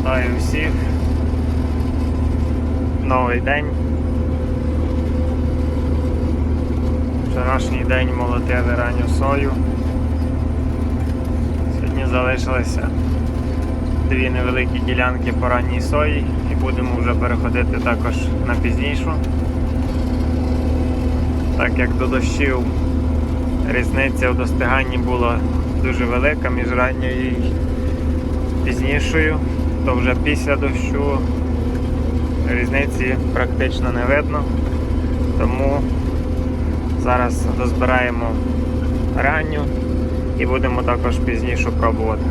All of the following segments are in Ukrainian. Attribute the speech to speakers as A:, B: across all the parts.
A: Вітаю всіх. Новий день. Вчорашній день молотили ранню сою. Сьогодні залишилися дві невеликі ділянки по ранній сої і будемо вже переходити також на пізнішу. Так як до дощів різниця в достиганні була дуже велика між ранньою і пізнішою, то вже після дощу різниці практично не видно. Тому зараз дозбираємо ранню і будемо також пізніше пробувати.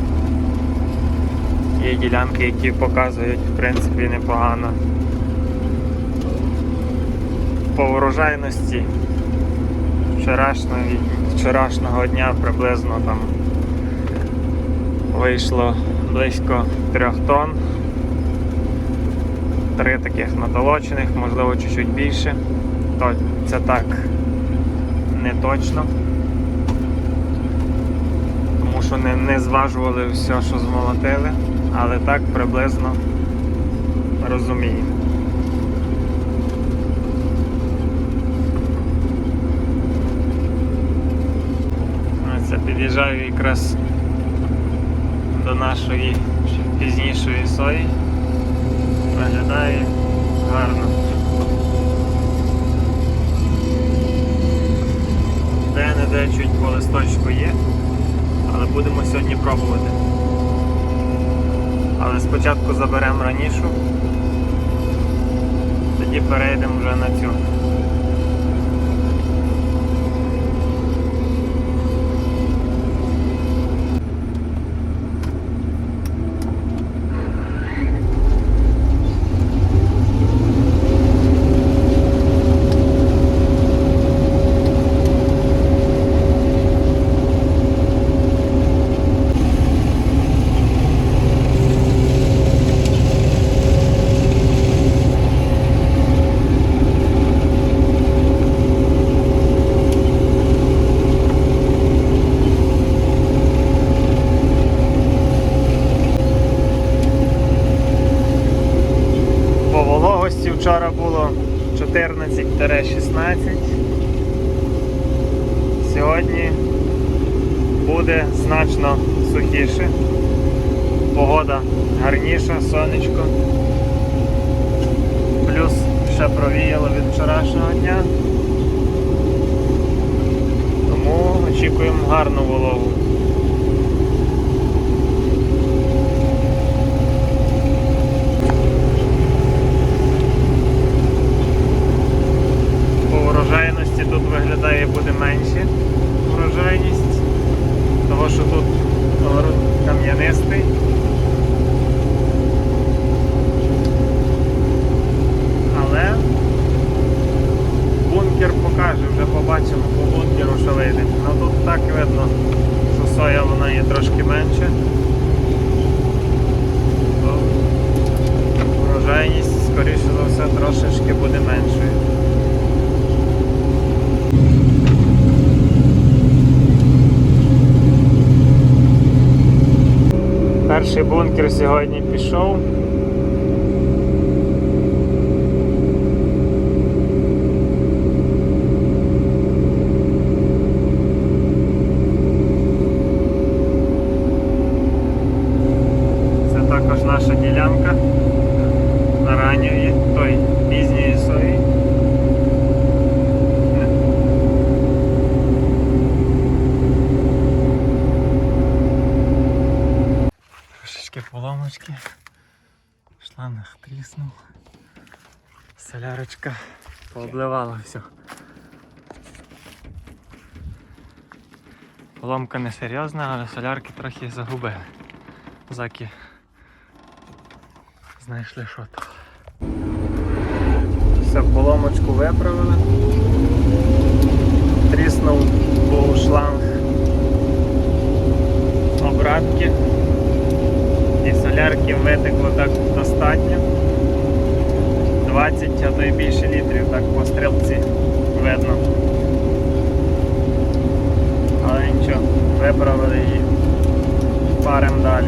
A: Є ділянки, які показують в принципі непогано. По урожайності вчорашнього, вчорашнього дня приблизно там вийшло близько 3 тонн. Три таких натолочених, можливо, чуть-чуть більше. То це так не точно. Тому що не, не зважували все, що змолотили, але так приблизно розуміємо. Я під'їжджаю якраз до нашої пізнішої сої. Виглядає гарно. Де-не-де чуть по листочку є, але будемо сьогодні пробувати. Але спочатку заберемо ранішу, тоді перейдемо вже на цю. По вологості вчора було 14-16. Сьогодні буде значно сухіше. Погода гарніша, сонечко. Плюс ще провіяло від вчорашнього дня. Тому очікуємо гарну вологу. По урожайності тут виглядає буде менше урожайність, того що тут город кам'янистий. Але бункер покаже, вже побачимо бункеру, що. Ну тут так видно, що соя вона є трошки менше. То урожайність, скоріше за все, трошечки буде меншою. Перший бункер сьогодні пішов. Це також наша ділянка на ранньої, той пізньої сої. Трошечки поломочки. Шланг тріснув. Солярочка пообливала все. Поломка не серйозна, але солярки трохи загубили. Заки знайшли що то. Все, поломочку виправили. Тріснув був шланг обратки. І солярки витекло так достатньо. 20, а то й більше літрів так по стрілці видно. Але нічого, виправили і парим далі.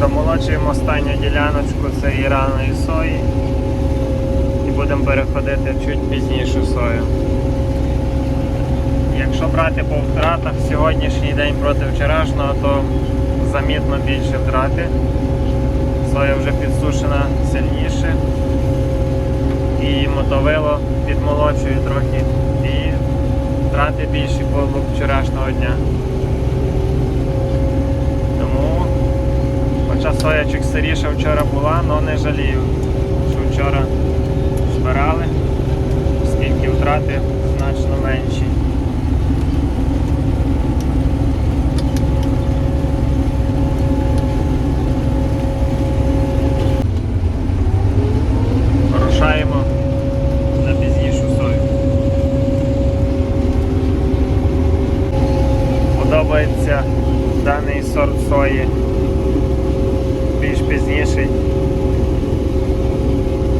A: Домолочуємо останню діляночку цієї раної сої і будемо переходити чуть пізнішу сою. Якщо брати по втратах сьогоднішній день проти вчорашнього, то замітно більше втрати. Соя вже підсушена сильніше і мотовило підмолочує трохи і втрати більші по вчорашнього дня. Тому, хоча соя чуть сиріша вчора була, але не жалію, що вчора збирали, оскільки втрати значно менші. Порушаємо на пізнішу сою. Подобається даний сорт сої більш пізніший,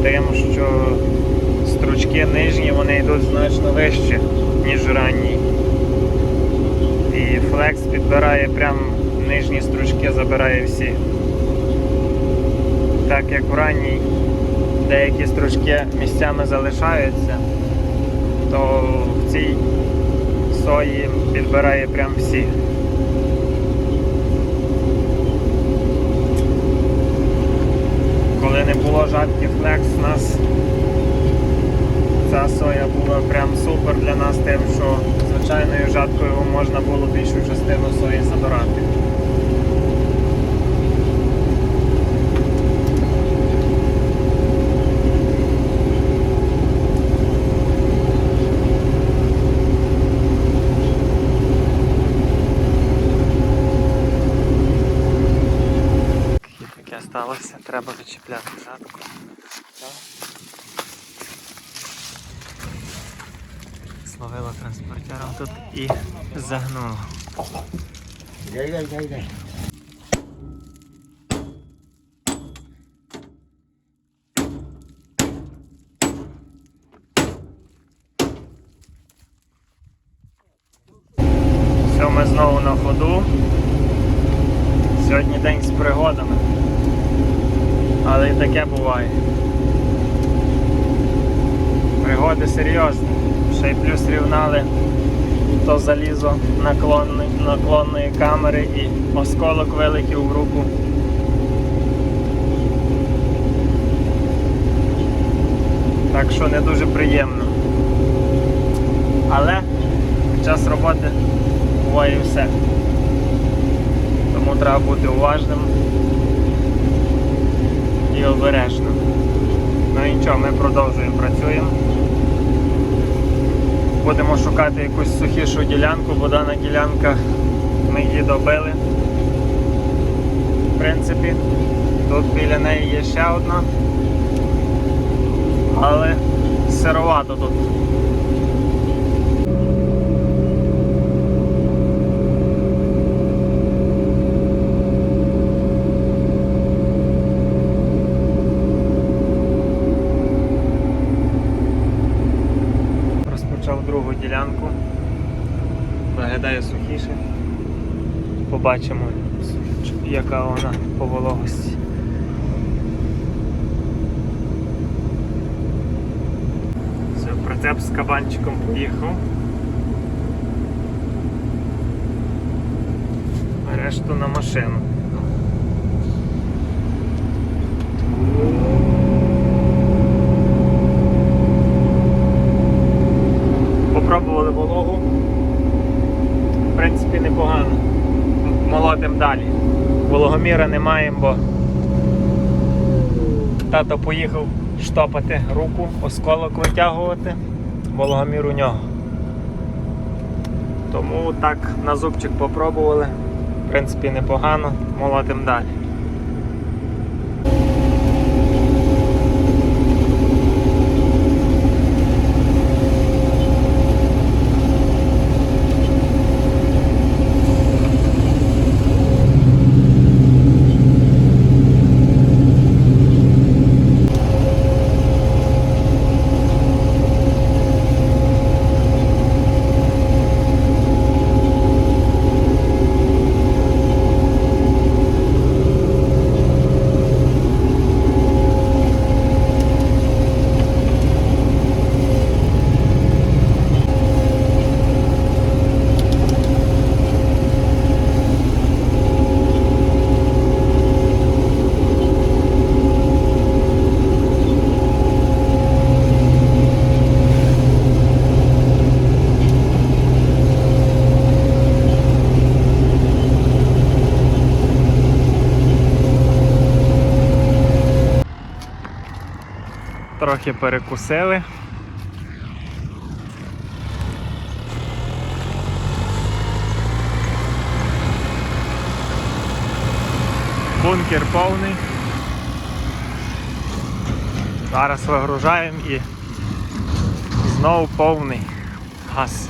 A: тим, що стручки нижні вони йдуть значно вище, ніж ранні. І флекс підбирає прям нижні стручки, забирає всі. Так як в ранній деякі стручки місцями залишаються, то в цій сої підбирає прям всі. Коли не було жатки флекс, нас ця соя була прям супер для нас тим, що звичайною жаткою можна було більшу частину сої забирати. Таке сталося, треба відчіпляти жатку. Словило транспортером тут і загнуло.
B: Йди, йди, йди, йди.
A: Все, ми знову на ходу. Сьогодні день з пригодами. Але і таке буває. Пригоди серйозні. Ще й плюс рівнали то залізо наклонної, наклонної камери і осколок вилетів в руку. Так що не дуже приємно. Але під час роботи буває все. Тому треба бути уважним і обережним. Ну і нічого, ми продовжуємо працюємо. Будемо шукати якусь сухішу ділянку, бо дана ділянка ми її добили. В принципі, тут біля неї є ще одна, але сировато тут. Розпочав другу ділянку. Виглядає сухіше. Побачимо, яка вона по вологості. Все, прицеп з кабанчиком поїхав. Решту на машину. Попробували вологу. В принципі, непогано. Молотим далі. Вологоміра не маємо, бо тато поїхав штопати руку, осколок витягувати, вологомір у нього. Тому так на зубчик попробували. В принципі, непогано, молотим далі. Трохи перекусили. Бункер повний. Зараз вигружаємо і знову повний газ.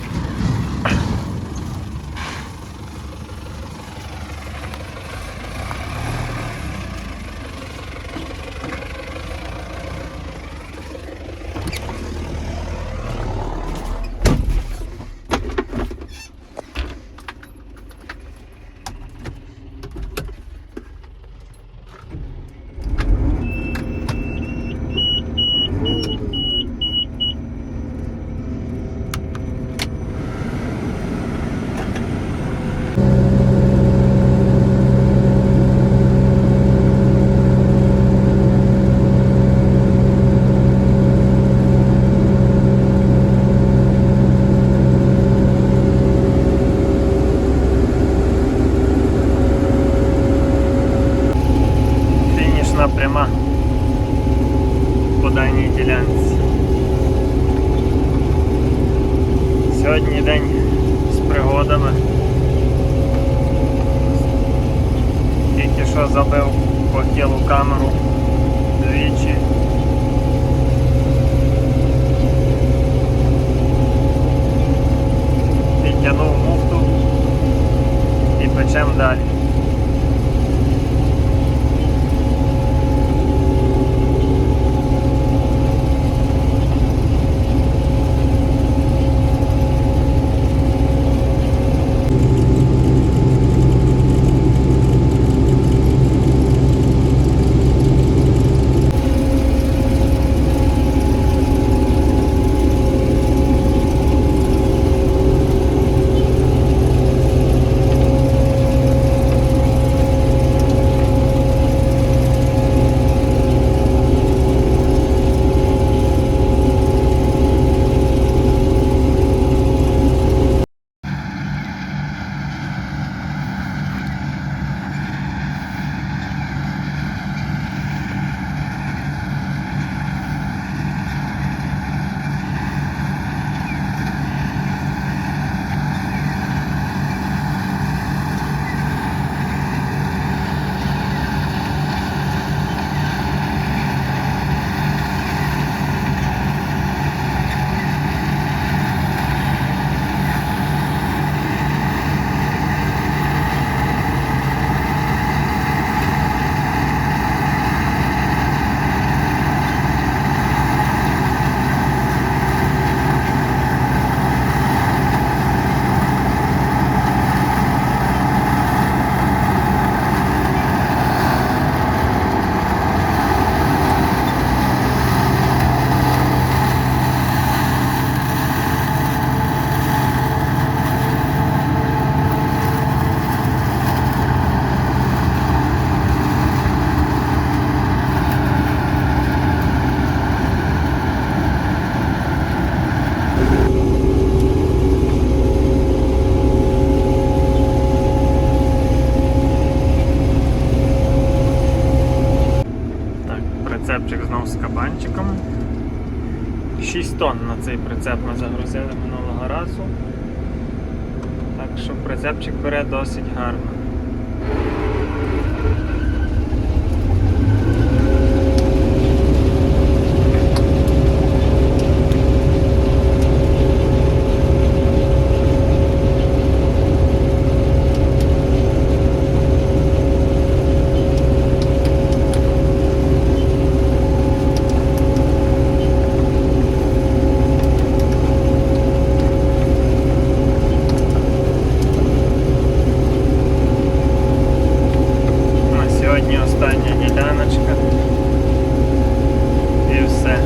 A: 6 тонн на цей прицеп ми загрузили минулого разу. Так що прицепчик бере досить гарно. На сьогодні остання діляночка. І все.